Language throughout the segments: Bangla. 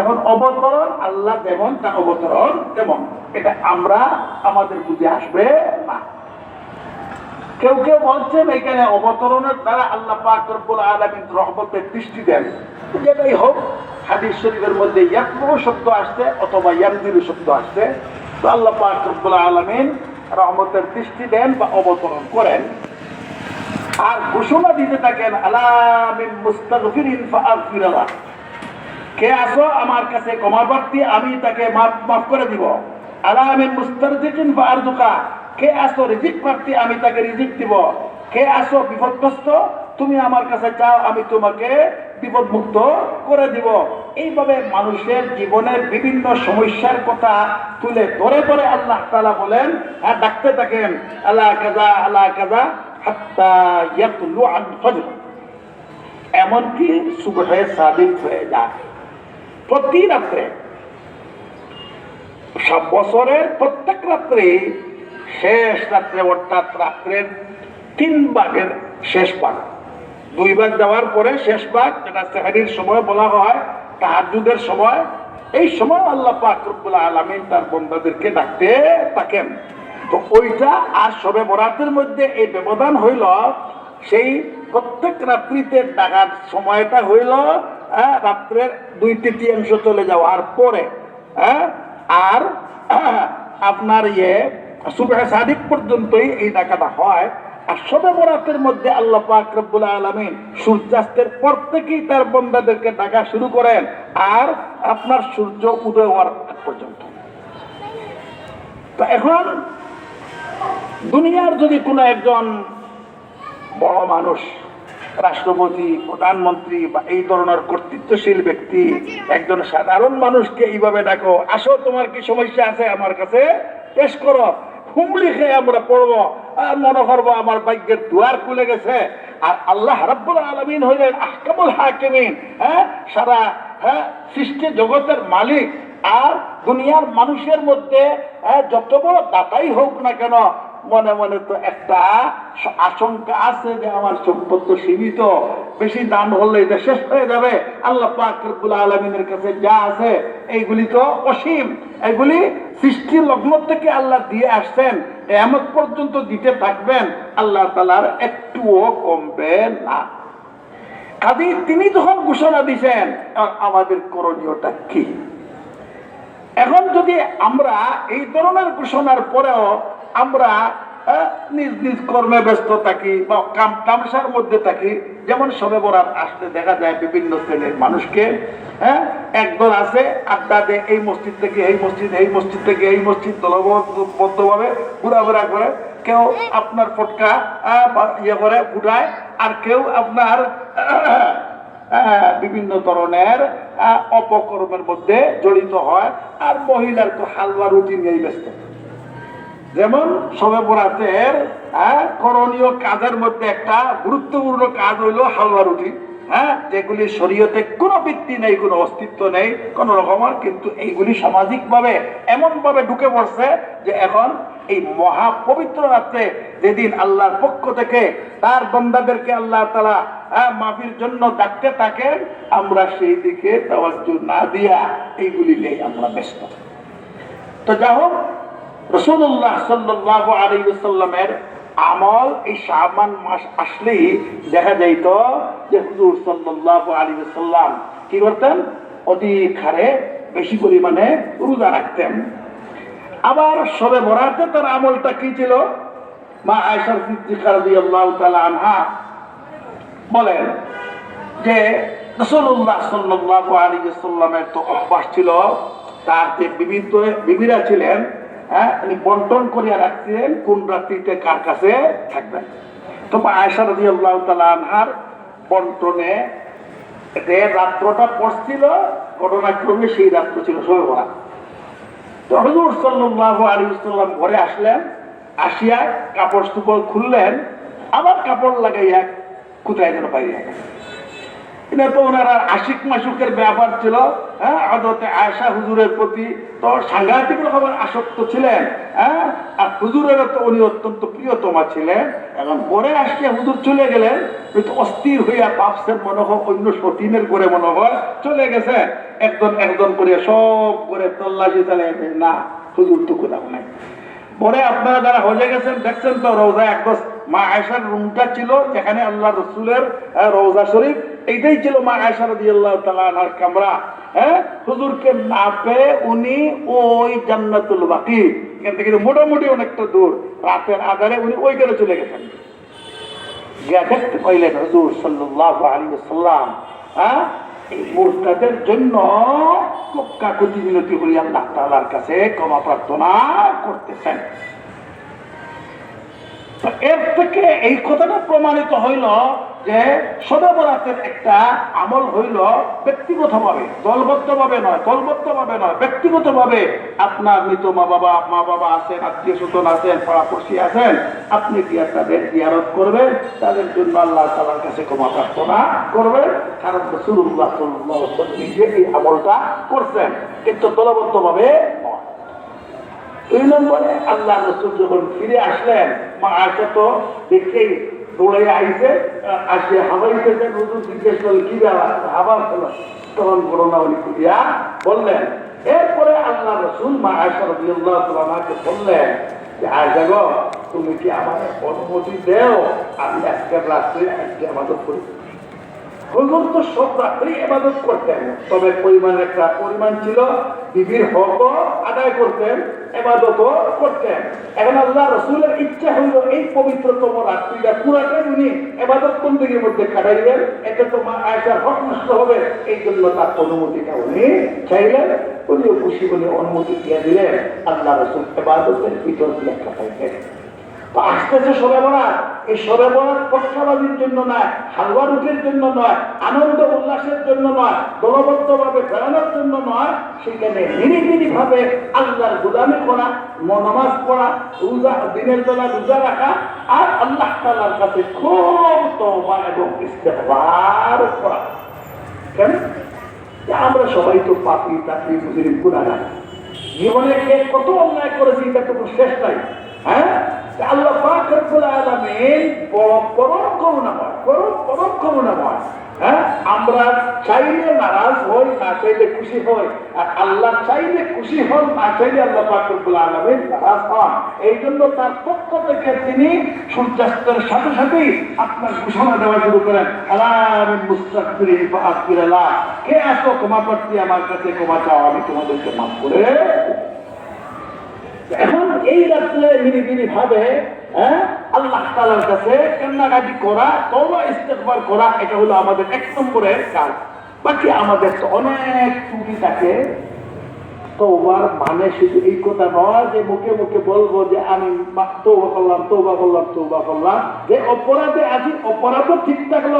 এখন অবতরণ, আল্লাহ যেমন তা অবতরণ তেমন। এটা আমরা, আমাদের বুঝে আসবে না। কেউ কেউ বলছেন, এখানে অবতরণের দ্বারা আল্লাহ পাক রব্বুল আলামিন রহমতের দৃষ্টি দেন। যেটাই হোক, হাদিস শরীফের মধ্যে ইয়াকমু শব্দ আসছে অথবা ইয়ানজিরু শব্দ আসছে। তো আল্লাহ পাক রব্বুল আলামিন রহমতের দৃষ্টি দেন বা অবতরণ করেন। আর ঘোষণা দিতে থাকেন আলামিন মুস্তাগফিরিন ফাআগফিরালাহ কে আসো আমার কাছে ক্ষমা প্রার্থী আমি তাকে মাফ মাফ করে দিব। আলামিন মুস্তারজিকিন ফাআরজুকা, কে আসো রিজিক প্রার্থী আমি তাকে রিজিক দিব। কে আসো বিপদগ্রস্ত, তুমি আমার কাছে চাও আমি তোমাকে বিপদ মুক্ত করে দিব। এইভাবে মানুষের জীবনের বিভিন্ন সমস্যার কথা তুলে ধরে ধরে আল্লাহ তাআলা বলেন আর ডাকতে থাকেন আল্লাহ কাজা আল্লাহ কাজা হাত্তা ইয়াতলু আল ফজর। এমনকি সুবহে সাদিক হয়ে যায়। প্রতি রাত্রে, সব বছরের প্রত্যেক রাত্রে, শেষ রাত্রে অর্থাৎ রাত্রের তিন ভাগের শেষ ভাগ। দুই ভাগ দেওয়ার পরে শেষ ভাগ, যেটা সেহারির সময় বলা হয় তাহাজুদের সময়, এই সময় আল্লাহ পাক রব্বুল আলামিন তার বন্দাদেরকে ডাকতে থাকেন। তো ওইটা আর সবে বরাতের মধ্যে এই ব্যবধান হইল, সেই প্রত্যেক রাত্রিতে ডাকার সময়টা হইল হ্যাঁ, রাত্রের দুই তৃতীয়াংশ চলে যাওয়ার পরে হ্যাঁ, আর আপনার ইয়ে সুবেহ সাদিক পর্যন্তই এই ডাকাটা হয়। আর সবে বরাতের মধ্যে আল্লাহ পাক রব্বুল আলামিন সূর্যাস্তের পর থেকেই তার বন্দাদেরকে ডাকা শুরু করেন আর আপনার সূর্য উদয় হওয়ার আগ পর্যন্ত। তো এখন দুনিয়ার যদি কোনো একজন বড় মানুষ রাষ্ট্রপতি প্রধানমন্ত্রী বা এই ধরনের কর্তৃত্বশীল ব্যক্তি একজন সাধারণ মানুষকে এইভাবে ডাকো আসো তোমার কি সমস্যা আছে আমার কাছে? পেশ করো হুমলি খেয়ে আমরা পড়ব আর মনে করব আমার ভাগ্যের দুয়ার খুলে গেছে। আর আল্লাহ রাব্বুল আলমিন হইলেন আহকামুল হাকিমিন হ্যাঁ? সারা হ্যাঁ সৃষ্টি জগতের মালিক। আর দুনিয়ার মানুষের মধ্যে হ্যাঁ, যত বড় দাতাই হোক না কেন মনে মনে তো একটা আশঙ্কা আছে যে আমার সম্পদ তো সীমিত। বেশি দান হলে এটা শেষ হয়ে যাবে। আল্লাহ পাক রব্বুল আলমিনের কাছে যা আছে, এইগুলি তো অসীম। এগুলি সৃষ্টি লগ্ন থেকে আল্লাহ দিয়ে আসছেন। এমন পর্যন্ত দিতে থাকবেন। আল্লাহ তালার একটুও কমবে না। কাজে তিনি যখন ঘোষণা দিছেন আমাদের করণীয়টা কি? এখন যদি আমরা এই ধরনের ঘোষণার পরেও আমরা নিজ নিজ কর্মে ব্যস্ত থাকি বা কাম তামসার মধ্যে থাকি। যেমন সবে বরাত আসতে দেখা যায় বিভিন্ন শ্রেণির মানুষকে হ্যাঁ একদল আছে, আড্ডা দেয়, এই মসজিদ থেকে এই মসজিদ এই মসজিদ থেকে এই মসজিদ দলবদ্ধভাবে ঘোরাফেরা করে। কেউ আপনার ফটকা ইয়ে করে, ফুটায়। আর কেউ আপনার বিভিন্ন ধরনের অপকর্মের মধ্যে জড়িত হয়। আর মহিলার তো হালুয়া রুটি নিয়েই ব্যস্ত। যেমন সবে বরাতের করণীয় কাজের মধ্যে একটা গুরুত্বপূর্ণ কাজ হইল হালুয়া রুটি হ্যাঁ যেগুলি শরীয়তে কোনো ভিত্তি নেই কোনো অস্তিত্ব নেই কোনো রকমের কিন্তু এইগুলি সামাজিকভাবে এমনভাবে ঢুকে পড়ছে যে এখন এই মহা পবিত্র রাত্রে যেদিন আল্লাহর পক্ষ থেকে তার বন্দাদেরকে আল্লাহ তালা আহ, মাফির জন্য ডাকতে থাকেন আমরা সেই দিকে তাওয়াজ্জু না দিয়া এইগুলি নেই আমরা ব্যস্ত। তো যা হোক রসুল্লাহ সাল্লাহ আলাইসাল্লামের আমল এই শাহবান মাস আসলেই দেখা যাইত যে হুজুর সাল্লাহ আলাইসাল্লাম কি করতেন? অধিক হারে বেশি পরিমাণে রোজা রাখতেন। আবার সবে বরাতে তার আমলটা কি ছিল? মা আয়সার সিদ্দিকা রাদিয়াল্লাহু তাআলা আনহা বলেন যে রসুল্লাহ সাল্লাহ আলী সাল্লামের তো অভ্যাস ছিল, তার যে বিবিরা ছিলেন হ্যাঁ উনি বন্টন করিয়া রাখছিলেন, কোন রাত্রিতে কার কাছে? থাকবেন তো আয়সা রাজি আল্লাহ আনহার বন্টনে যে রাত্রটা পড়ছিল, ঘটনাক্রমে সেই রাত্র ছিল সবে ভরা তো হজুর সাল্লাহ আলী সাল্লাম ঘরে আসলেন, আসিয়া কাপড় চুপড় খুললেন, আবার কাপড় লাগাইয়া কোথায় যেন বাইরে গেলেন। এটা তো ওনারা আশিক মাসুকের ব্যাপার ছিল হ্যাঁ? আদতে আয়সা হুজুরের প্রতি তো সাংঘাতিক রকমের আসক্ত ছিলেন হ্যাঁ? আর হুজুরের তো উনি অত্যন্ত প্রিয়তমা ছিলেন। এখন পরে আসছে হুজুর চলে গেলেন অস্থির হইয়া ভাবছেন মনে হয় অন্য সতীনের করে মনে হয় চলে গেছে। একজন একজন করে সব করে তল্লাশি চালিয়ে না, হুজুর তো কোথাও নাই। পরে আপনারা যারা হজে গেছেন, দেখছেন তো রোজা একদম মা আয়সার রুমটা ছিল যেখানে আল্লাহ রসুলের রোজা শরীফ এইটাই ছিল মা আয়সা রদি আল্লাহ তালার কামরা। হ্যাঁ? হুজুরকে না পেয়ে উনি ওই জান্নাতুল বাকি। এখান থেকে মোটামুটি অনেকটা দূর। রাতের আধারে উনি ওইখানে চলে গেছেন। হ্যাঁ? করি এর থেকে এই কথাটা প্রমাণিত হইল যে সবে বরাতের একটা আমল হইল ব্যক্তিগতভাবে, দলবদ্ধভাবে নয় দলবদ্ধভাবে নয়, ব্যক্তিগতভাবে। আপনার মৃত মা বাবা মা বাবা আছেন, আত্মীয় স্বজন আছেন, পাড়াপড়শি আছেন, আপনি গিয়া তাদের জিয়ারত করবেন? তাদের জন্য আল্লাহ তালার কাছে ক্ষমা প্রার্থনা করবেন। কারণ রসুল্লাহ নিজে এই আমলটা করছেন। কিন্তু দলবদ্ধভাবে নয়। দুই নম্বরে আল্লাহ রসুল যখন ফিরে আসলেন, মা আয়সা তো দেখেই দৌড়ে আইছে আসে হাবাইতেছেন নতুন জিজ্ঞেস করলেন, কি ব্যাপার? হাবার খেলা তখন করোনা উনি খুঁজিয়া বললেন, এরপরে আল্লাহ রসুল মা আয়সা রবিউল্লাহ সালামাকে বললেন যে আয়সা গো তুমি কি আমাকে অনুমতি দেও? আমি আজকে রাত্রে আজকে আমাদের করি হুজুর তো সব রাত্রি এবাদত করতেন। তবে পরিমাণ একটা পরিমাণ ছিল, বিবির হক আদায় করতেন এবাদত করতেন। এখন আল্লাহ রসুলের ইচ্ছা হইল এই পবিত্রতম রাত্রিটা পুরাটাই উনি এবাদত বন্দীর মধ্যে কাটাইবেন। এতে তো মা আয়সার হক নষ্ট হবে। এই জন্য তার অনুমতিটা উনি চাইলেন। উনিও খুশি বলে অনুমতি দিয়ে দিলেন। আল্লাহ রসুল এবাদতের ভিতর দিয়ে কাটাইলেন। তো আসতেছে সবে বরাত। এই সবে বরাত পক্ষাবাদীর জন্য নয় হালুয়া রুটির জন্য নয়, আনন্দ উল্লাসের জন্য নয়, দলবদ্ধভাবে বেড়ানোর জন্য নয়, সেখানে নিরিবিলি ভাবে আল্লাহর গুলামি করা, মনামাজ পড়া রোজা, দিনের বেলা রোজা রাখা, আর আল্লাহ তালার কাছে খুব তবা এবং ইস্তেফার করা। কেন? আমরা সবাই তো পাপি, চাকরি মুসলিম গুণাগার জীবনে কে কত অন্যায় করেছি, এটা তো শেষ নাই। হ্যাঁ? আল্লাহ পাক রব্বুল আলামিন পরম হ্যাঁ? আমরা চাইলে নারাজ হই, না চাইলে খুশি হই, আর আল্লাহ চাইলে খুশি হন, না চাইলে আল্লাহ পাক রব্বুল আলামিন নারাজ হন। এই জন্য তার পক্ষ থেকে তিনি সূর্যাস্তের সাথে সাথেই আপনার ঘোষণা দেওয়া শুরু করেন আলাম ফাআকবিরাল্লাহ কে আসো ক্ষমা প্রার্থী আমার কাছে ক্ষমা চাও, আমি তোমাদেরকে মাফ করে এখন এই রাত্রে নিরিবিলি ভাবে হ্যাঁ, আল্লাহ তালার কাছে কান্নাকাটি করা তবা ইস্তেকবার করা এটা হলো আমাদের এক নম্বরের কাজ। বাকি আমাদের তো অনেক ত্রুটি থাকে। তৌবার মানে শুধু এই কথা নয় যে মুখে মুখে বলব যে আমি তৌবা করলাম তৌবা করলাম তৌবা করলাম। যে অপরাধে আছি অপরাধও ঠিক থাকল।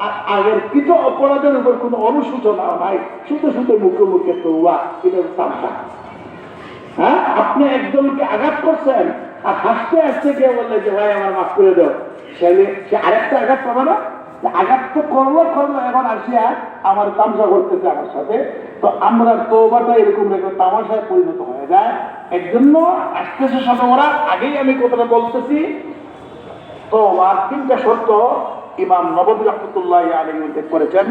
আর আগের কিছু অপরাধের উপর কোনো অনুসূচনা নাই। শুধু শুধু মুখে মুখে তৌবা এটা তামসা হ্যাঁ? আপনি একজনকে আঘাত করছেন আর হাসতে হাসতে গিয়ে বললে যে, ভাই, আমার মাফ করে দাও। সে আরেকটা আঘাত পাবে না? আঘাত তো করল করল, এখন আসিয়া আমার তামসা করতেছে আমার সাথে। তো আমরা তৌবাটা এরকম রেখে তামাশায় পরিণত হয়ে যায়। এর জন্য আসতেছে সাথে ওরা আগেই আমি কথাটা বলতেছি। তো আর তিনটা শর্ত ইমাম নবী রহমতুল্লাহ আলী উল্লেখ করেছেন।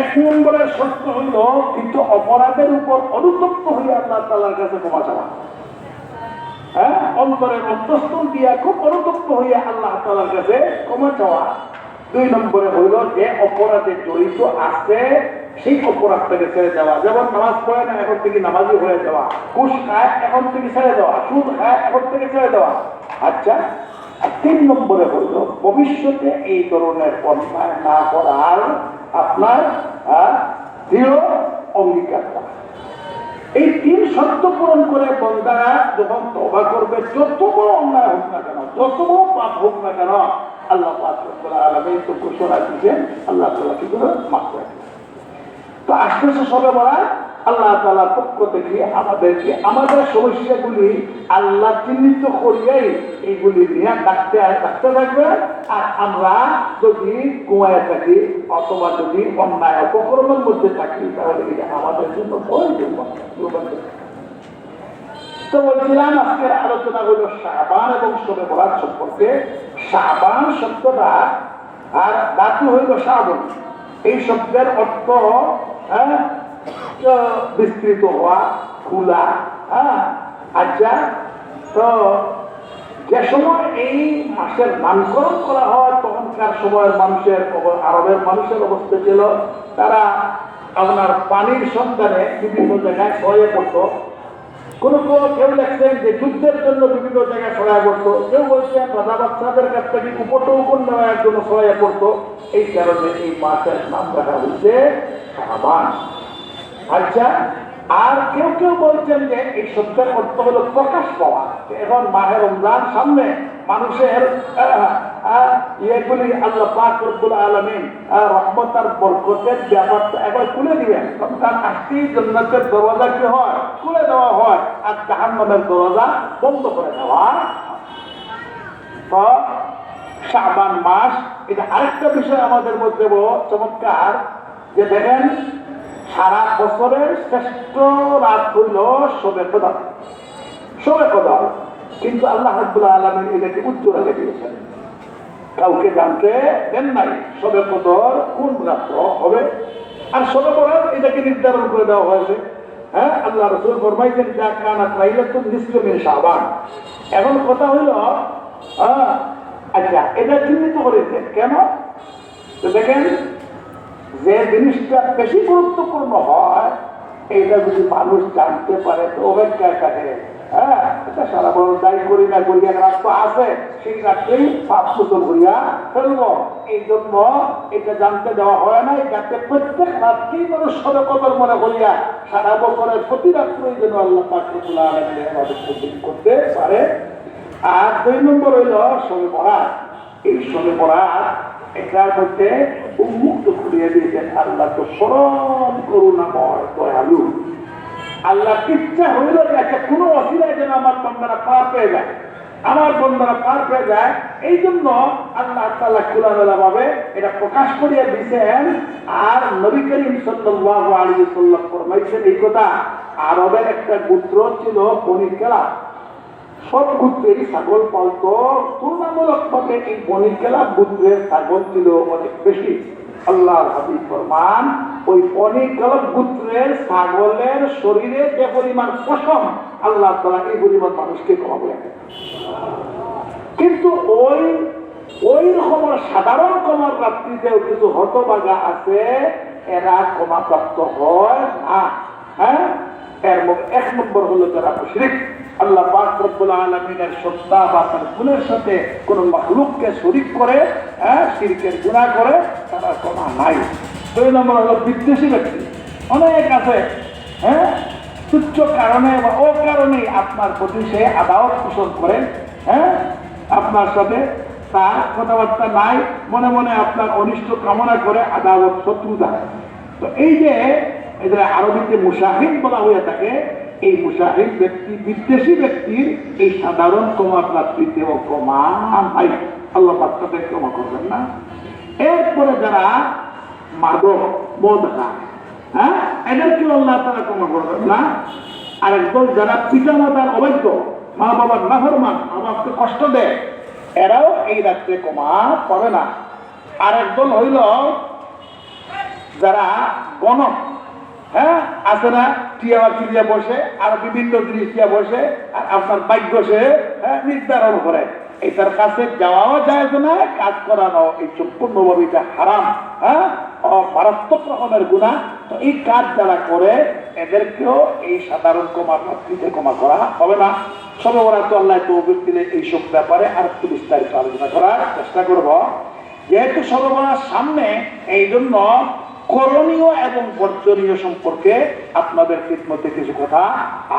এক নম্বরের শর্ত হইল, কিন্তু অপরাধের উপর অনুতপ্ত হয়ে আল্লাহ তালার কাছে ক্ষমা চাওয়া। হ্যাঁ? অন্তরের অন্তস্থল দিয়া খুব অনুতপ্ত হইয়া আল্লাহ তালার কাছে ক্ষমা চাওয়া। দুই নম্বরে হইল যে অপরাধে জড়িত আছে, সেই অপরাধ থেকে ছেড়ে দেওয়া। যেমন নামাজ পড়ে না, এখন থেকে নামাজি হয়ে যাওয়া। ঘুষ খায়, এখন থেকে ছেড়ে দেওয়া। সুদ খায়, এখন থেকে ছেড়ে দেওয়া। আচ্ছা আর তিন নম্বরে হইল, ভবিষ্যতে এই ধরনের অন্যায় না করার আপনার দৃঢ় অঙ্গীকার করা এই তিন সত্য পূরণ করে বন্দারা যখন তবা করবে, যত বড় অন্যায় হোক না কেন, যত বড় পাপ হোক না কেন, আল্লাহ আলামিন তো ঘোষণা দিয়েছেন, আল্লাহ তালা কি করে তো আশ্বাস সবে বলা আল্লাহ তালার পক্ষ থেকে আমাদেরকে আমাদের সমস্যাগুলি আল্লাহ চিহ্নিত করিয়াই এইগুলি নিয়ে ডাকতে ডাকতে থাকবে। আর আমরা যদি ঘুমায় থাকি অথবা যদি অন্যায় অপকরণের মধ্যে থাকি তাহলে এটা আমাদের জন্য তো বলছিলাম আজকের আলোচনা হলো শাবান এবং শোবে বরাত সম্পর্কে। শাবান শব্দটা আর ধাতু হইল শ্রাবণ এই শব্দের অর্থ হ্যাঁ, বিস্তৃত হওয়া, খোলা হ্যাঁ আচ্ছা তো যে সময় এই মাসের নামকরণ করা হয়, তখনকার সময়ের মানুষের আরবের মানুষের অবস্থা ছিল, তারা আপনার পানির সন্ধানে বিভিন্ন জায়গায় ছড়িয়ে পড়তো। কোনো কোনো কেউ লেখছেন যে যুদ্ধের জন্য বিভিন্ন জায়গায় সহায় করতো কেউ বলছেন রাজা বাচ্চাদের কাছ থেকে উপটৌকন নেওয়ার জন্য সহায় করতো এই কারণে এই মাসের নাম রাখা হচ্ছে শাবান আচ্ছা আর কেউ কেউ বলছেন যে এই শব্দের অর্থ হলো প্রকাশ পাওয়া। এখন মাহের রমজান সামনে মানুষের ইয়েগুলি আল্লাহ পাক রব্বুল আলমিন রহমত আর বরকতের ব্যাপারটা একবার খুলে দিবেন। তখন আসতেই জন্নতের দরজা কি হয়? খুলে দেওয়া হয় আর জাহান্নামের দরজা বন্ধ করে দেওয়া তো শাবান মাস, এটা আরেকটা বিষয় আমাদের মধ্যে চমৎকার। যে দেখেন সারা বছরের শ্রেষ্ঠ রাত হইল শোবে প্রদান। শোবে কদম কিন্তু আল্লাহ হাবুল্লাহ আলমিন এটাকে উজ্জ্বল রেখে দিয়েছেন। কাউকে জানতে দেন নাই শোবে কদর কোন রাত্র হবে। আর শোবে বরাত এটাকে নির্ধারণ করে দেওয়া হয়েছে। হ্যাঁ আল্লাহ রসুল ফরমাইছেন, যা কানা পাইলে তো মিন শাবান। এখন কথা হইল আচ্ছা এটা চিহ্নিত করেছে কেন? দেখেন যে জিনিসটা বেশি গুরুত্বপূর্ণ হয় এটা যদি মানুষ জানতে পারে, তো কাটে হ্যাঁ এটা সারা আছে, সেই এই জন্য এটা জানতে হয় না প্রত্যেক মনে আমাদের করতে পারে। আর দুই নম্বর হইল সবে পড়া এই সবে পড়া এটার মধ্যে উন্মুক্ত করিয়ে দিয়েছেন আল্লাহ তো সরল করুণাময় দয়ালু। আল্লাহ ইচ্ছা হইল একটা কোনো অসুবিধায় যেন আমার বন্ধারা পার পেয়ে যায়। আমার বন্ধারা পার পেয়ে যায়, এই জন্য আল্লাহ তাল্লাহ খোলামেলা ভাবে এটা প্রকাশ করিয়ে দিয়েছেন। আর নবী করিম সাল্লাল্লাহু আলাইহি সাল্লাম ফরমাইছেন এই কথা। আরবের একটা গোত্র ছিল বনি কেলা সব গোত্রেরই ছাগল পালতো। তুলনামূলক ভাবে এই বনি কেলা গোত্রের ছাগল ছিল অনেক বেশি। আল্লাহর হাবিব ফরমান, ওই বনি কেলা গোত্রের ছাগলের শরীরে যে পরিমাণ পশম, আল্লাহ তালা এই পরিমাণ মানুষকে ক্ষমা করে কিন্তু ওই ওই রকমের সাধারণ কমার রাত্রিতেও কিছু হতবাগা আছে, এরা ক্ষমাপ্রাপ্ত হয় না। হ্যাঁ? এর এক নম্বর হলো যারা মুশরিক, আল্লাহ পাক রব্বুল আলামিনের সত্তা বা তার গুণের সাথে কোন মাখলুককে শরিক করে হ্যাঁ শিরকের গুনাহ করে, তারা ক্ষমা নাই। দুই নম্বর হলো বিদ্বেষী ব্যক্তি। অনেক আছে হ্যাঁ তুচ্ছ কারণে বা ও কারণে আপনার প্রতি সে আদাওয়াত পোষণ করে হ্যাঁ আপনার সাথে তার কথাবার্তা নাই, মনে মনে আপনার অনিষ্ট কামনা করে আদাওয়াত শত্রুতা। তো এই যে এদের আরবিতে মুসাহিদ বলা হয়ে থাকে। এই মুসাহিদ ব্যক্তি, বিদ্বেষী ব্যক্তির এই সাধারণ ক্ষমা প্রাপ্তিতেও ক্ষমা ভাই আল্লাহ তাদের ক্ষমা করবেন না। এরপরে যারা মাদক, মদ হ্যাঁ? এদেরকেও আল্লাহ তারা ক্ষমা করবেন না। আর একদল যারা পিতা মাতার অবৈধ মা বাবার নাফরমান মা বাবাকে কষ্ট দেয়, এরাও এই রাত্রে ক্ষমা পাবে না। আর একদল হইল যারা গণক হ্যাঁ? আছে না? টিয়া চিড়িয়া বসে আর বিভিন্ন জিনিস বসে আর আপনার ভাগ্য সে হ্যাঁ, নির্ধারণ করে। এটার কাছে যাওয়াও যায় না কাজ করানো এই সম্পূর্ণভাবে এটা হারাম হ্যাঁ? মারাত্মক রকমের গুণা। তো এই কাজ যারা করে এদেরকেও এই সাধারণ প্রাপ্তিতে ক্ষমা করা হবে না। সবে ওরা তো আল্লাহ তো দিলে এইসব ব্যাপারে আর একটু বিস্তারিত আলোচনা করার চেষ্টা করব। যেহেতু সর্বনার সামনে এই জন্য করণীয় এবং বর্জনীয় সম্পর্কে আপনাদের মধ্যে কিছু কথা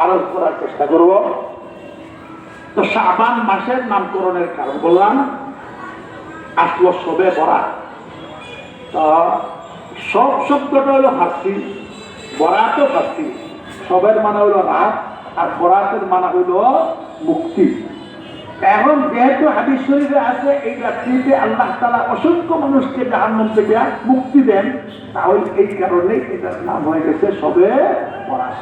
আরোপ করার চেষ্টা করব। তো শাবান মাসের নামকরণের কারণ বললাম, আসলো সবে বরা তো সব শব্দটা হলো ফার্সি, বরাতও শাস্তি সবের মানে হইল রাত, আর বরাতের মানে হইল মুক্তি। এখন যেহেতু হাদিস শরীফে আছে এই রাত্রিতে আল্লাহ তালা অসংখ্য মানুষকে জাহান্নাম থেকে মুক্তি দেন, তাহলে এই কারণে এটার নাম হয়ে গেছে সবে বরাত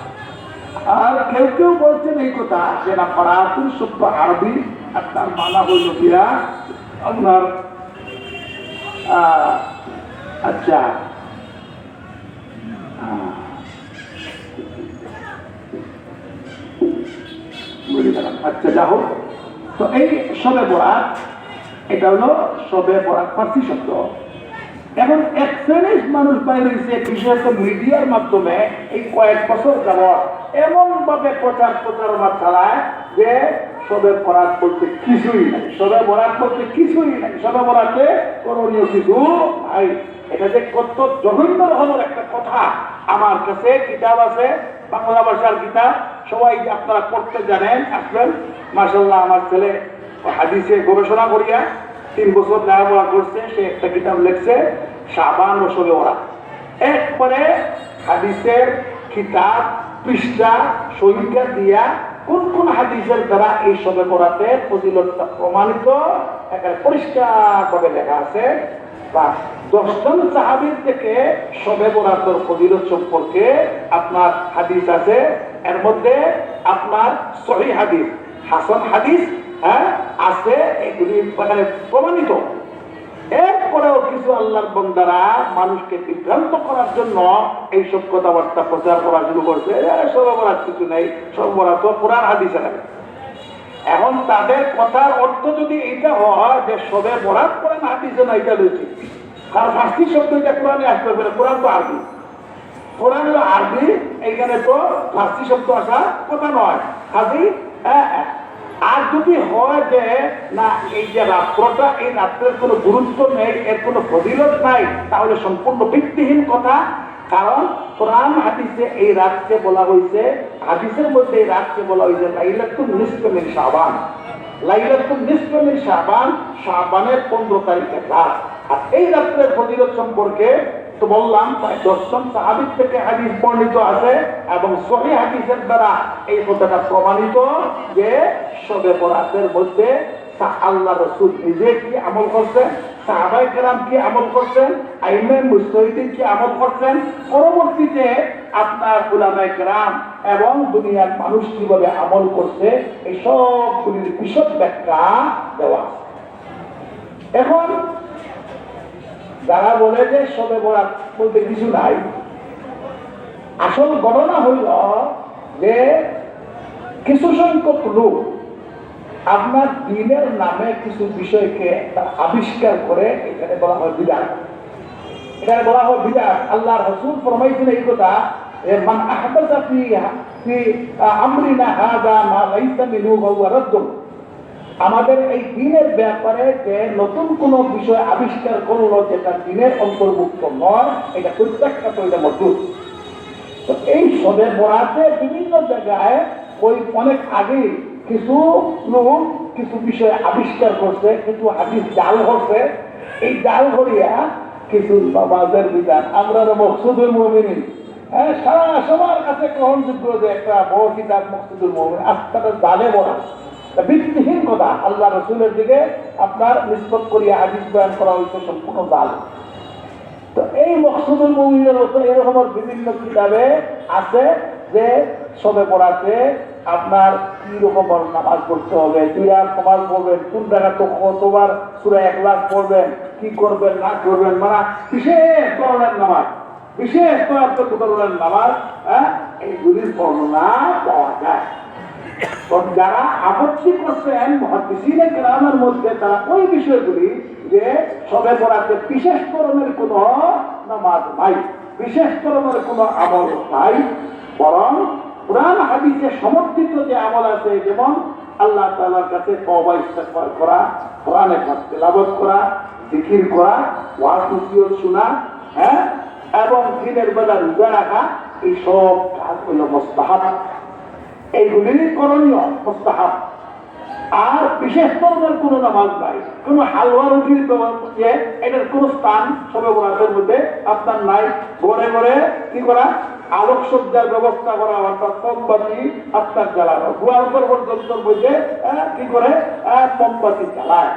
আর কেউ কেউ বলছেন এই কথা যে না বরাতুর শব্দ আরবি, আর তার মানা হইল গিয়া আপনার আচ্ছা। আচ্ছা যা হোক। তো এই সবে বরাত, এটা হলো সবে বরাত ফার্সি শব্দ। এখন এক শ্রেণির মানুষ বাইরে বিশেষত মিডিয়ার মাধ্যমে এই কয়েক বছর যাবৎ এমন ভাবে প্রচার প্রচারণা চালায় যে সবে বরাত বলতে কিছুই নাই। সবে বরাত বলতে কিছুই নাই। সবে বরাতে করণীয় কিছু ভাই এটা যে কত জঘন্য রকমের একটা কথা আমার কাছে কিতাব আছে বাংলা ভাষার কিতাব সবাই আপনারা পড়তে জানেন, আসবেন। মাসাল্লাহ আমার ছেলে হাদিসে গবেষণা করিয়া তিন বছর লেখাপড়া করছে, সে একটা কিতাব লিখছে সাবান ও সবে ওরা। একবারে হাদিসের কিতাব, পৃষ্ঠা সংখ্যা দিয়া কোন কোন হাদিসের দ্বারা এই সবে পড়াতে ফজিলতটা প্রমাণিত এখানে পরিষ্কার ভাবে লেখা আছে। বা দশজন সাহাবির থেকে সবে বরাতর ফজিলত সম্পর্কে আপনার হাদিস আছে। এর মধ্যে আপনার সহি হাদিস, হাসান হাদিস হ্যাঁ আছে, এগুলি মানে প্রমাণিত। এরপরেও কিছু আল্লাহর বন্দারা মানুষকে বিভ্রান্ত করার জন্য এইসব কথাবার্তা প্রচার করা শুরু করছে। অপরাধ কিছু নেই, সব অপরাধ তো পুরাণ হাদিসে লাগে এখন তাদের কথার অর্থ যদি এইটা হয় যে সবে বরাত করেন, হাদিসে না এটা রয়েছে। আর ফার্সি শব্দ এটা কোরআনে আসতে পারে কোরআন তো আরবি। কোরআন হলো আরবি এইখানে তো ফার্সি শব্দ আসা কথা নয়। কাজী হ্যাঁ, হ্যাঁ। আর যদি হয় যে না এই যে রাত্রটা এই রাত্রের কোনো গুরুত্ব নেই এর কোনো ফজিলত নাই তাহলে সম্পূর্ণ ভিত্তিহীন কথা। কারণ কোরআন হাদিসে এই রাতকে বলা হয়েছে হাদিসের মধ্যে এই রাতকে বলা হয়েছে লাইলাতুল নিসফেমিন শাবান। লাইলাতুল নিসফেমিন শাবান শাবানের পনেরো তারিখের রাত। এই রাত্রের ফজিলত সম্পর্কে তো বললাম দশজন সাহাবিদ থেকে হাদিস বর্ণিত আছে এবং সহি হাদিসের দ্বারা এই কথাটা প্রমাণিত যে সবে বরাতের মধ্যে আল্লাহ রসুল নিজে কি আমল করছেন সাহাবাই কেরাম কি আমল করছেন, আইমে মুস্তহিদিন কি আমল করছেন, পরবর্তীতে আপনার গুলামাই কেরাম এবং দুনিয়ার মানুষ কীভাবে আমল করছে, এই সবগুলির বিশদ ব্যাখ্যা দেওয়া। এখন যারা বলে যে সবে বরাত বলতে কিছু নাই, আসল ঘটনা হইল যে কিছু সংখ্যক লোক আপনার দিনের নামে কিছু বিষয়কে আবিষ্কার করে এখানে বলা হয় বিদাত। এখানে বলা হয় বিদাত। আল্লাহ রসুল ফরমাইছেন এই কথা মান আহদাসা ফি আমরিনা মা লাইসা মিনহু ফাহুয়া রাদ্দুন। আমাদের এই দিনের ব্যাপারে যে নতুন কোন বিষয় আবিষ্কার করল যেটা দিনের অন্তর্ভুক্ত নয়, এটা প্রত্যাখ্যাত এটা মজুদ তো এই সবে বরাতে বিভিন্ন জায়গায় ওই অনেক আগে কিছু লোক কিছু বিষয় আবিষ্কার করছে, কিছু হাদিস জাল করছে। এই জাল করিয়া কিছু বাবাদের বিধান আমরা মকসুদুল মমিনী হ্যাঁ সারা সবার কাছে গ্রহণযোগ্য যে একটা বড় কিতাব মকসুদুল মমিন আস্থাটা জালে বলা ভিত্তিহীন কথা আল্লাহ রসুলের দিকে আপনার নিষ্পত করিয়া হাদিস বয়ান করা হয়েছে সম্পূর্ণ জাল তো এই মকসুদুল মুমিনের মতো এরকমের বিভিন্ন কিতাবে আছে যে সবে পড়াতে আপনার কি রকম নামাজ পড়তে হবে, দুই আর সমাজ পড়বেন কোন জায়গা তো কতবার সুরা এক লাখ পড়বেন, কি করবেন, না করবেন মানে বিশেষ ধরনের নামাজ, বিশেষ ধরনের নামাজ হ্যাঁ এইগুলির বর্ণনা পাওয়া যায়। যারা আপত্তি করছেন মহাদিসিনে গ্রামের মধ্যে, তারা ওই বিষয়গুলি যে সবে পড়াতে বিশেষ ধরনের কোন নামাজ নাই, বিশেষ ধরনের কোন আমল নাই, বরং কোরআন হাদিসে সমর্থিত যে আমল আছে, যেমন আল্লাহ তাআলার কাছে তওবা, ইস্তেগফার করা, কোরআনে তেলাওয়াত করা, জিকির করা নসিহত শোনা হ্যাঁ এবং দিনের বেলা রোজা রাখা, এই সব কাজ হইল মোস্তাহাব। এইগুলি করণীয় মোস্তাহাব। আর বিশেষ ধরনের কোনো নামাজ নাই। কোনো হালুয়া রুটির এটার কোনো স্থান সবে বরাতের মধ্যে আপনার নাই। ঘরে ঘরে কি করা? আলোকসজ্জার ব্যবস্থা করা, অর্থাৎ মোমবাতি আপনার জ্বালানো। গুয়ার উপর পর্যন্ত বইতে কি করে? মোমবাতি জ্বালায়।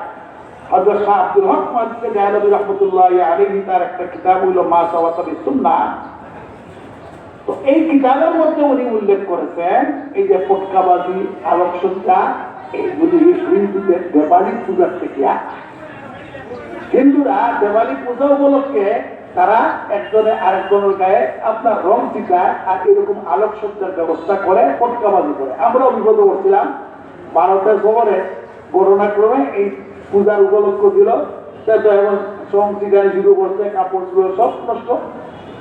হযরত শাহ আব্দুল হক মালিক জাহানবী রহমতুল্লাহ আলাইহি তার একটা কিতাব হইল মা সাওয়াতাবি সুন্নাহ। তো এই কিতাবের মধ্যে উনি উল্লেখ করেছেন, এই যে পটকাবাজি আলোকসজ্জা এইগুলি হিন্দুদের দেবালি পূজার থেকে। আসে। হিন্দুরা দেওয়ালি পূজা উপলক্ষে তারা একজনে আরেকজনের গায়ে আপনার রং টিকায় আর এরকম আলোকসজ্জার ব্যবস্থা করে পটকাবাজি করে। আমরাও বিপদে করছিলাম, ভারতের খবরে করোনা ক্রমে এই পূজার উপলক্ষ দিল তো এখন রং টিকায় শুরু করছে, কাপড় চুপড় সব নষ্ট।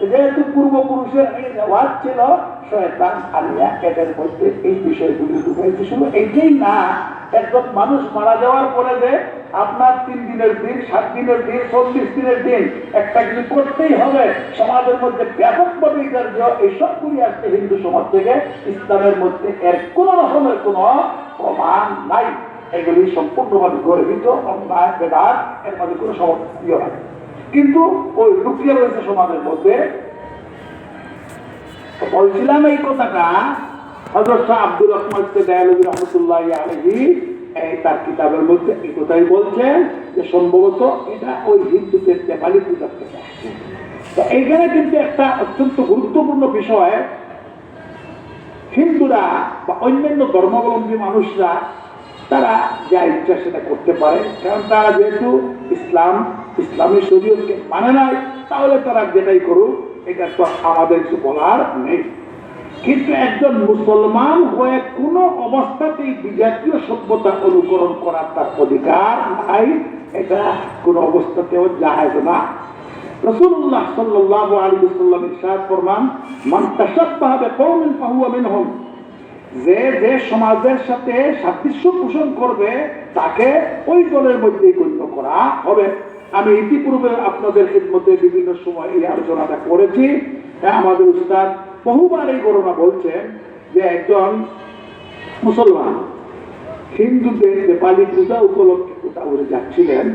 যেহেতু পূর্বপুরুষের এই ছিল, শয়তান আলিয়া এদের মধ্যে এই বিষয়গুলি ঢুকাইতে শুরু এইটাই না, একজন মানুষ মারা যাওয়ার পরে যে আপনার তিন দিনের দিন, সাত দিনের দিন, চল্লিশ দিনের দিন একটা কিছু করতেই হবে, সমাজের মধ্যে ব্যাপকভাবে এটার যে এইসবগুলি আসছে হিন্দু সমাজ থেকে ইসলামের মধ্যে এর কোন রকমের কোন প্রমাণ নাই। এগুলি সম্পূর্ণভাবে গর্বিত, অন্যায়, বেদাত, এর মধ্যে কোনো সমস্যা নাই। কিন্তু ওই লুকিয়ে রয়েছে সমাজের মধ্যে। বলছিলাম এই কথাটা হজরত রহমতুল্লাহ এই তার কিতাবের মধ্যে এই কথাই যে সম্ভবত এটা ওই থেকে তো এইখানে কিন্তু একটা অত্যন্ত গুরুত্বপূর্ণ বিষয়, হিন্দুরা বা অন্যান্য ধর্মাবলম্বী মানুষরা তারা যা ইচ্ছা সেটা করতে পারে, কারণ তারা যেহেতু ইসলাম ইসলামী শরীয়তকে মানে নাই, তাহলে তারা যেটাই করুক, এটা তো আমাদের কিছু বলার নেই। কিন্তু একজন মুসলমান হয়ে কোনো অবস্থাতেই বিজাতীয় সভ্যতা অনুকরণ করার তার অধিকার নাই, এটা কোনো অবস্থাতেও জাহেজ না। রসুল্লাহ সাল্লাহ আলী সাল্লাম ইরশাদ ফরমান, মান তাশাব্বাহা বিকওমিন ফাহুয়া মিনহুম যে যে সমাজের সাথে সাদৃশ্য পোষণ করবে, তাকে ওই দলের মধ্যেই গণ্য করা হবে। আমি ইতিপূর্বে আপনাদের মধ্যে বিভিন্ন সময় এই আলোচনাটা করেছি। আমাদের উস্তাদ বহুবার এই ঘটনা বলছেন যে একজন মুসলমান হিন্দুদের নেপালি পূজা উপলক্ষে কোথাও যাচ্ছিলেন।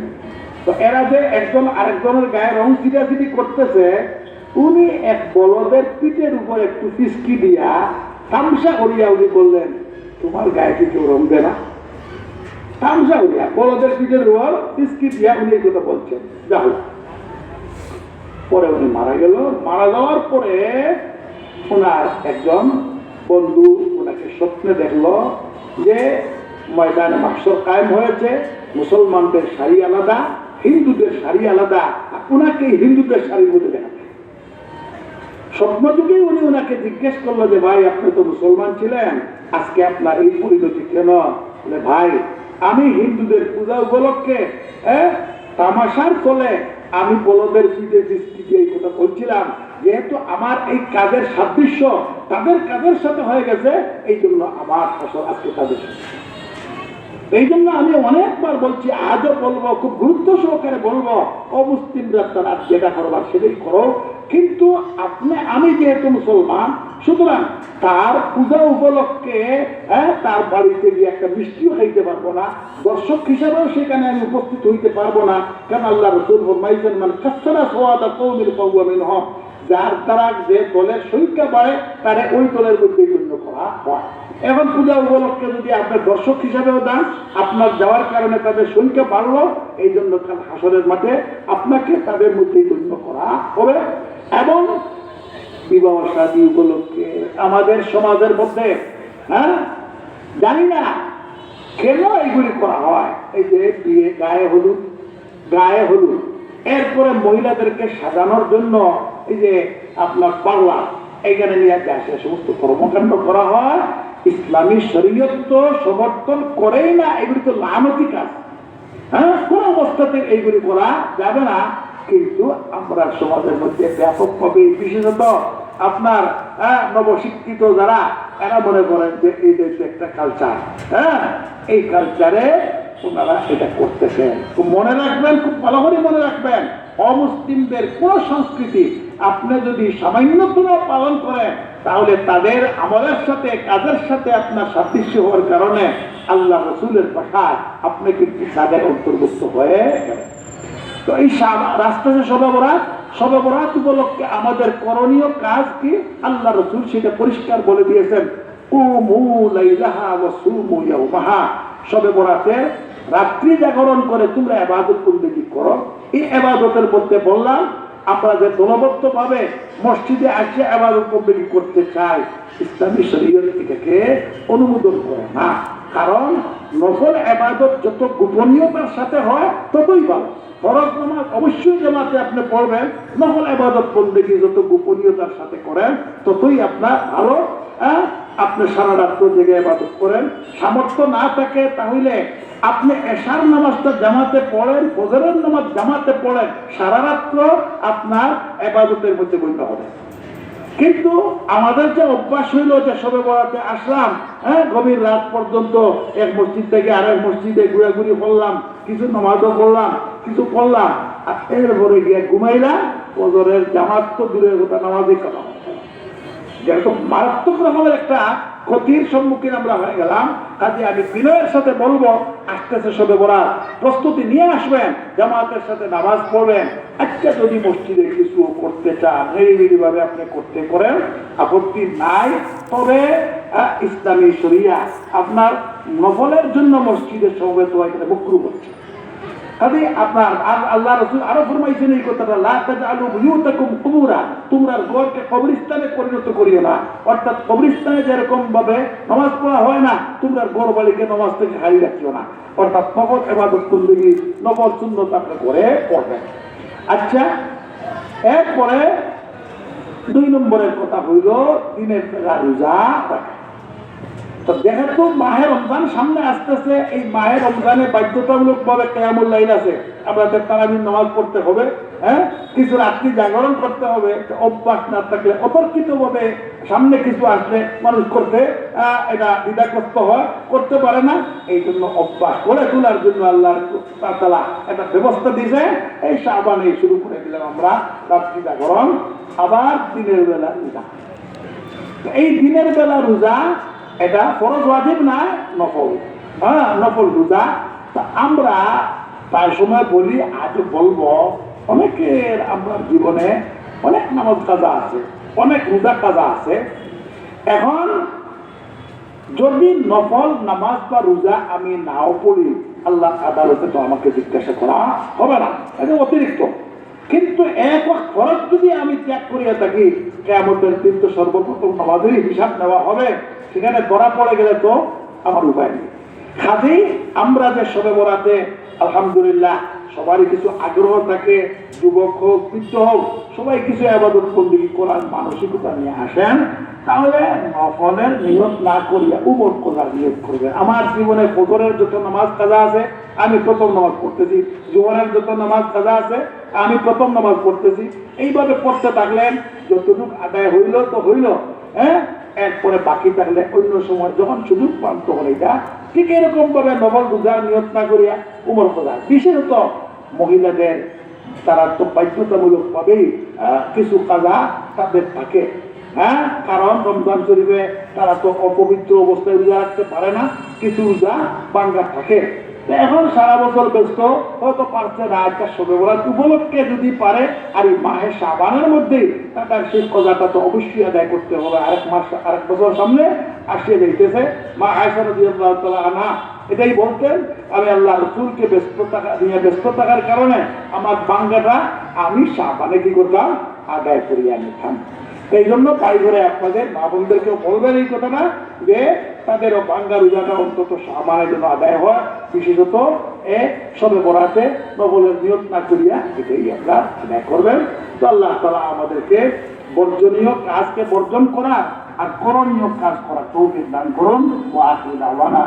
তো এরা যে একজন আরেকজনের গায়ে রং চিটাচিটি করতেছে, উনি এক বলদের পিঠের উপর একটু ফিসকি দিয়া তামসা করিয়া উনি বললেন, তোমার গায়ে কি কেউ রং দেয় না। তামসা বলদের উনি এই কথা বলছেন যা হোক। পরে উনি মারা গেল। মারা যাওয়ার পরে ওনার একজন বন্ধু ওনাকে স্বপ্নে দেখল যে মাকসর কায়েম হয়েছে। মুসলমানদের শাড়ি আলাদা, হিন্দুদের শাড়ি আলাদা ওনাকে হিন্দুদের শাড়ির মধ্যে দেখা। স্বপ্ন যুগেই উনি ওনাকে জিজ্ঞেস করল যে, ভাই, আপনি তো মুসলমান ছিলেন, আজকে আপনার এই পরিণতি কেন ভাই আমি হিন্দুদের পূজা উপলক্ষে তামাশার ফলে আমি বলদের পিঠে দৃষ্টি দিয়ে এই কথা বলছিলাম, যেহেতু আমার এই কাজের সাদৃশ্য, তাদের কাজের সাথে হয়ে গেছে এই জন্য আমার ফসল আজকে তাদের এই জন্য আমি অনেকবার বলছি, আজও বলব, খুব গুরুত্ব সহকারে বলব অমুসলিমরা তারা যেটা করবার সেটাই করো। কিন্তু আপনি, আমি যেহেতু মুসলমান, সুতরাং তার পূজা উপলক্ষে হ্যাঁ তার বাড়িতে গিয়ে একটা মিষ্টিও খাইতে পারব না। দর্শক হিসাবেও সেখানে আমি উপস্থিত হইতে পারব না। কেন আল্লাহ রসুল ফরমাইছেন মানে কাছাড়া সোয়াদা কৌমির কৌমিন হক যার দ্বারা যে দলের সংখ্যা বাড়ে, তারে ওই দলের মধ্যে গণ্য করা হয়। এখন পূজা উপলক্ষে যদি আপনার দর্শক হিসাবেও দেন আপনার যাওয়ার কারণে তাদের সংখ্যা বাড়লো এই জন্য কাল হাসরের মাঠে আপনাকে তাদের মধ্যেই গণ্য করা হবে। এবং বিবাহ শাদী উপলক্ষে আমাদের সমাজের মধ্যে হ্যাঁ জানি না কেন এইগুলি করা হয়। এই যে বিয়ে, গায়ে হলুদ গায়ে হলুদ। এরপরে মহিলাদেরকে সাজানোর জন্য এই যে আপনার পার্লার এখানে নিয়ে আসে সমস্ত কর্মকাণ্ড করা হয় ইসলামী শরীয়ত তো সমর্থন করেই না এগুলি তো লানতি কাজ। হ্যাঁ কোন অবস্থাতে এইগুলি করা যাবে না কিন্তু আমরা সমাজের মধ্যে ব্যাপকভাবে বিশেষত আপনার হ্যাঁ, নবশিক্ষিত যারা এরা মনে করেন যে এই যে একটা কালচার হ্যাঁ এই কালচারে ওনারা এটা করতেছেন খুব মনে রাখবেন, খুব ভালো করে মনে রাখবেন, অমুসলিমদের কোন সংস্কৃতি আপনি যদি সামান্যতম পালন করেন, তাহলে তাদের আমলের সাথে, কাজের সাথে আপনার সাদৃশ্য হওয়ার কারণে আল্লাহ রসুলের ভাষায় আপনি কিন্তু তাদের অন্তর্ভুক্ত হয়ে তো এই রাস্তা যে সবে বরাত উপলক্ষে আমাদের করণীয় কাজ কি? আল্লাহ রসুল সেটা পরিষ্কার বলে দিয়েছেন, কুমু লাইলাহা ওয়া সুমু ইয়াউমাহা। সবে বরাতে রাত্রি জাগরণ করে তোমরা এবাদত বন্দেগী করো? এই এবাদতের মধ্যে বললাম আমরা যে দলবদ্ধ ভাবে মসজিদে আসে এবাদত বন্দেগী করতে চাই ইসলামী শরীয়ত এটাকে অনুমোদন করে না। কারণ নফল এবাদত যত গোপনীয়তার সাথে হয়, ততই ভালো। ফরজ নামাজ অবশ্যই জামাতে আপনি পড়বেন। নফল এবাদত বন্দেগী যত গোপনীয়তার সাথে করেন, ততই আপনার হ্যাঁ? আপনি সারা রাত্র জেগে এবাদত করেন, সামর্থ্য না থাকে, তাহলে আপনি এশার নামাজটা জামাতে পড়েন, ফজরের নামাজ জামাতে পড়েন, সারা রাত্র আপনার এবাদতের মধ্যে গণ্য হবে। কিন্তু আমাদের যে অভ্যাস হইল যে সবে বরাতে আসলাম হ্যাঁ গভীর রাত পর্যন্ত এক মসজিদ থেকে আরেক মসজিদে ঘুরাঘুরি করলাম, কিছু নামাজও পড়লাম, কিছু পড়লাম, আর এরপরে গিয়ে ঘুমাইলাম, ফজরের জামাত তো দূরের কথা, নামাজই কথা যেরকম মারাত্মক রকমের একটা ক্ষতির সম্মুখীন আমরা হয়ে গেলাম, কাজে আমি বিনয়ের সাথে বলব, আসতেছে সবে বরা প্রস্তুতি নিয়ে আসবেন, জামাতের সাথে নামাজ পড়বেন। একটা যদি মসজিদে কিছু করতে চান নিরিবিলি ভাবে আপনি করতে করেন, আপত্তি নাই, তবে ইসলামী শরিয়া আপনার নফলের জন্য মসজিদের সমবেত এখানে বক্রু হচ্ছে কাজে আপনার আর আল্লাহ রসুল আরও ফরমাইছেন এই কথাটা, লা তাজআলু বুয়ুতাকুম কুবুরা তোমরা ঘরকে কবরস্থানে পরিণত করিও না। অর্থাৎ কবরস্থানে যেরকম ভাবে নামাজ পড়া হয় না, তোমরা ঘর বাড়িকে নামাজ থেকে হারিয়ে রাখিও না। অর্থাৎ নগদ এবাদত কুন্দগি নগদ সুন্নত আপনি করে পড়বেন। আচ্ছা এরপরে দুই নম্বরের কথা হইল দিনের রোজা রাখা। তো যেহেতু মাহে রমজান সামনে আসতেছে, এই মাহে রমজানে বাধ্যতামূলক ভাবে কেয়ামুল লাইল আছে। আপনাদের তারাবির নামাজ পড়তে হবে হ্যাঁ? কিছু রাত্রি জাগরণ করতে হবে অভ্যাস না থাকলে অতর্কিত ভাবে সামনে কিছু আসলে মানুষ করতে এটা দ্বিধাগ্রস্ত হয়, করতে পারে না। এই জন্য অভ্যাস করে তোলার জন্য আল্লাহ তালা একটা ব্যবস্থা দিয়েছে। এই সাবান এই শুরু করে দিলাম আমরা, রাত্রি জাগরণ, আবার দিনের বেলা রোজা। এই দিনের বেলা রোজা এটা ফরজ ওয়াজিব না নফল? হ্যাঁ নফল রোজা আমরা প্রায় সময় বলি, আজ বলব, অনেকের আমরা জীবনে অনেক নামাজ কাজা আছে, অনেক রোজা কাজা আছে। এখন যদি নফল নামাজ বা রোজা আমি নাও পড়ি আল্লাহ আদালতে তো আমাকে জিজ্ঞাসা করা হবে না। এটা অতিরিক্ত। কিন্তু এক ফরজ যদি আমি ত্যাগ করিয়া থাকি কেমতের দিন তো সর্বপ্রথম নামাজেরই হিসাব নেওয়া হবে। সেখানে ধরা পড়ে গেলে তো আমার উপায় নেই। কাজেই আমরা যে সবে বরাতে, আলহামদুলিল্লাহ সবারই কিছু আগ্রহ থাকে, যুবক হোক, বৃদ্ধ হোক, সবাই কিছু আবাদত বন্দি করার মানসিকতা নিয়ে আসেন, তাহলে নফলের নিয়ত না করিয়া উমর করার নিয়ত করবে। আমার জীবনে ফজরের যত নামাজ কাজা আছে, আমি প্রথম নামাজ পড়তেছি। জোহরের যত নামাজ কাজা আছে, আমি প্রথম নামাজ পড়তেছি। এইভাবে পড়তে থাকলেন, যতটুকু আদায় হইল তো হইল হ্যাঁ? এরপরে বাকি থাকলে অন্য সময় যখন সুযোগ পান তখন এটা ঠিক এরকম ভাবে নবল রোজার নিয়ত না করিয়া উমর খোঁজা বিশেষত মহিলাদের তারা তো বাধ্যতামূলক ভাবেই কিছু কাজা তাদের থাকে। হ্যাঁ? কারণ রমজান শরীফে তারা তো অপবিত্র অবস্থায় রোজা রাখতে পারে না, কিছু রোজা বাঙ্গা থাকে। এখন সারা বছর ব্যস্ত, হয়তো পারছে না একটা সবে বলার উপলক্ষে যদি পারে, আর এই মাহে সাবানের মধ্যেই তার সেই কজাটা তো অবশ্যই আদায় করতে হবে। আরেক মাস, আরেক বছর সামনে আসিয়ে দেখতেছে মা আয়সা আল্লাহ আনা এটাই বলতেন, আমি আল্লাহ রসুলকে ব্যস্ত থাকা নিয়ে ব্যস্ত থাকার কারণে আমার বাঙ্গাটা আমি সাবানে কি করতাম? আদায় করিয়া নিতাম। এই জন্য তাই ধরে আপনাদের মা বোনদেরকেও বলবেন এই কথাটা যে তাদেরও বাঙ্গা রোজাটা অন্তত সামানের জন্য আদায় হয় বিশেষত এ সবে বরাতে নবলের নিয়ত না করিয়া এটাই আমরা আদায় করবেন। তো আল্লাহ তালা আমাদেরকে বর্জনীয় কাজকে বর্জন করা আর করণীয় কাজ করা তৌফিক দান করুন। ও আওয়ানা